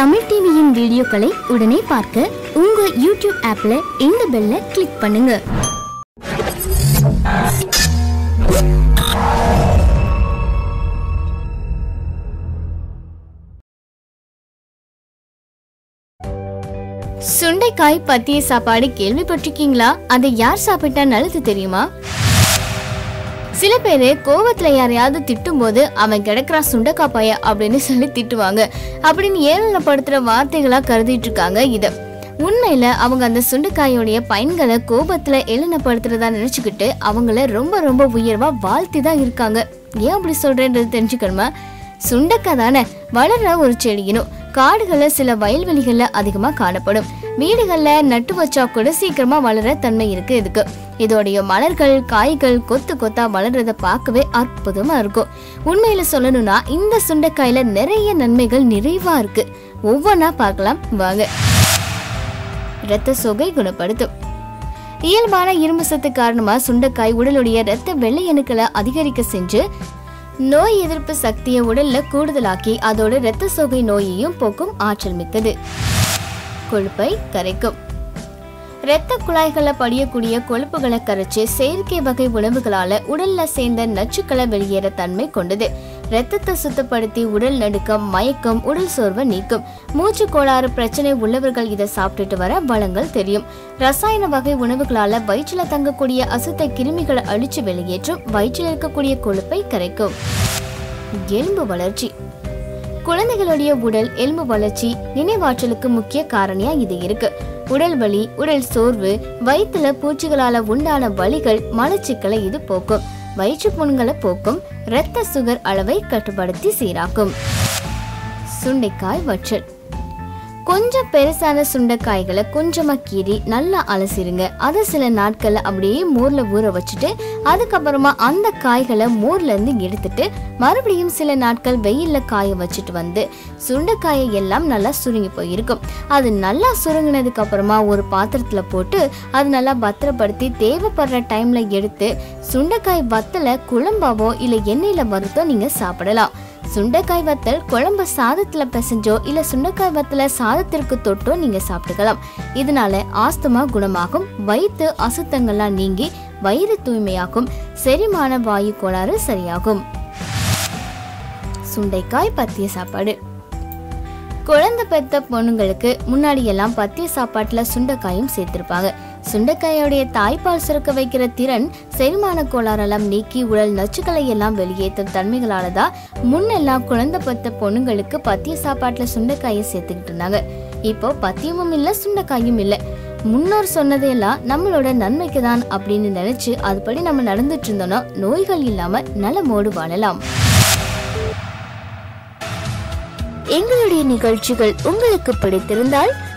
தமிழ் டிவியின் வீடியோக்களை உடனே பார்க்க உங்க யூடியூப் ஆப்ல இந்த பெல்ல கிளிக் பண்ணுங்க. சுண்டைக்காய் பத்திய சாப்பாடு கேள்விப்பட்டிருக்கீங்களா? அதை யார் சாப்பிட்டா நல்லது தெரியுமா? சில பேர் கோவத்துல யாரையாவது திட்டும்போது அவன் கிடக்குறான் சுண்டக்காய் பைய அப்படின்னு சொல்லி திட்டுவாங்க. அப்படின்னு ஏளனப்படுத்துற வார்த்தைகளா கருதிட்டு இருக்காங்க இத. உண்மையில அவங்க அந்த சுண்டைக்காயோடைய பயன்களை கோபத்துல ஏளனப்படுத்துறதா நினைச்சுக்கிட்டு அவங்கள ரொம்ப ரொம்ப உயர்வா வாழ்த்தி தான் இருக்காங்க. ஏன் அப்படி சொல்றேன்றது தெரிஞ்சுக்கணுமா? சுண்டக்காய் தானே வளர்ற ஒரு செடியினும். காடுகள்ல சில வயல்வெளிகள்ல அதிகமா காணப்படும். வீடுகள்ல நட்டு வச்சா கூட சீக்கிரமா வளர தன்மை இருக்கு இதுக்கு. இதோடைய மலர்கள் காய்கள் கொத்து கொத்தா வளர்றத பார்க்கவே அற்புதமா இருக்கும். உண்மையில சொல்லணும்னா இந்த சுண்டைக்காயில நிறைய நன்மைகள் நிறைவா இருக்கு. ஒவ்வொன்றா பார்க்கலாம். வாங்க. இரத்த சொகை குணப்படுத்தும். இயல்பான இரும்பு சத்து காரணமா சுண்டைக்காய் உடலுடைய இரத்த வெள்ளை அணுக்களை அதிகரிக்க செஞ்சு நோய் எதிர்ப்பு சக்தியை உடல்ல கூடுதலாக்கி அதோட இரத்த சோகை நோயையும் போக்கும் ஆற்றல் மிக்கது. கொழுப்பை கரைக்கும். இரத்த குழாய்களை படியக்கூடிய கொழுப்புகளை கரைச்சு செயற்கை வகை உணவுகளால உடல்ல சேர்ந்த நச்சுக்களை வெளியேற தன்மை கொண்டது. ரத்தத்தை சுத்தப்படுத்தி உடல் நடுக்கம் மயக்கம் உடல் சோர்வை நீக்கும். மூச்சு கோளாறு பிரச்சனை உள்ளவர்கள் இதை சாப்பிட்டுட்டு வர பலங்கள் தெரியும். ரசாயன வகை உணவுகளால வயிற்றுல தங்கக்கூடிய அசுத்த கிருமிகளை அழிச்சு வெளியேற்றும் வயிற்றில் இருக்கக்கூடிய கொழுப்பை கரைக்கும் எலும்பு வளர்ச்சி. குழந்தைகளுடைய உடல் எலும்பு வளர்ச்சி நினைவாற்றலுக்கு முக்கிய காரணியா இது இருக்கு. உடல் வலி உடல் சோர்வு வயிற்றுல பூச்சிகளால உண்டான வலிகள் மலச்சிக்கலை இது போக்கும். வயிற்று புண்களை போக்கும் இரத்த சுகர் அளவை கட்டுப்படுத்தி சீராக்கும். சுண்டைக்காய் வற்றல். கொஞ்சம் பெருசான சுண்டைக்காய்களை கொஞ்சமாக கீறி நல்லா அலசிருங்க. அதை சில நாட்களில் அப்படியே மோரில் ஊற வச்சுட்டு அதுக்கப்புறமா அந்த காய்களை மோர்லேருந்து எடுத்துட்டு மறுபடியும் சில நாட்கள் வெயிலில் காய வச்சுட்டு வந்து சுண்டைக்காயை எல்லாம் நல்லா சுருங்கி போயிருக்கும். அது நல்லா சுருங்கினதுக்கு அப்புறமா ஒரு பாத்திரத்தில் போட்டு அது நல்லா பத்திரப்படுத்தி தேவைப்படுற டைமில் எடுத்து சுண்டைக்காய் வத்தலை குழம்பாவோ இல்லை எண்ணெயில் வறுத்தோ நீங்கள் சாப்பிடலாம். சுண்டைக்காய் வத்தல் குழம்பு சாதத்தில் பிசைஞ்சோ இல்லை சுண்டைக்காய் வத்தல சாதத்திற்கு தொட்டோ நீங்கள் சாப்பிட்டுக்கலாம். இதனால ஆஸ்துமா குணமாகும் வயிற்று அசுத்தங்கள்லாம் நீங்கி வயிறு தூய்மையாகும் செரிமான வாயு கோளாறு சரியாகும். சுண்டைக்காய் பத்திய சாப்பாடு. குழந்தை பெத்த பொண்ணுங்களுக்கு முன்னாடி எல்லாம் பத்திய சாப்பாட்டில் சுண்டைக்காயும் சேர்த்திருப்பாங்க. சுண்டைக்காயோடைய தாய்ப்பால் சுரக்க வைக்கிற திறன் செரிமான கோளாறெல்லாம் நீக்கி உடல் நச்சுக்களை எல்லாம் வெளியேற்றும் தன்மைகளால தான் முன்னெல்லாம் குழந்தை பத்த பொண்ணுங்களுக்கு பத்திய சாப்பாட்டுல சுண்டைக்காயை சேர்த்துக்கிட்டு இருந்தாங்க. இப்போ பத்தியமும் இல்லை சுண்டைக்காயும் இல்லை. முன்னோர் சொன்னதையெல்லாம் நம்மளோட நன்மைக்கு தான் அப்படின்னு நினைச்சு அதுபடி நம்ம நடந்துட்டு இருந்தோம்னா நோய்கள் இல்லாம நலமோடு வாழலாம். எங்களுடைய நிகழ்ச்சிகள் உங்களுக்கு பிடித்திருந்தால்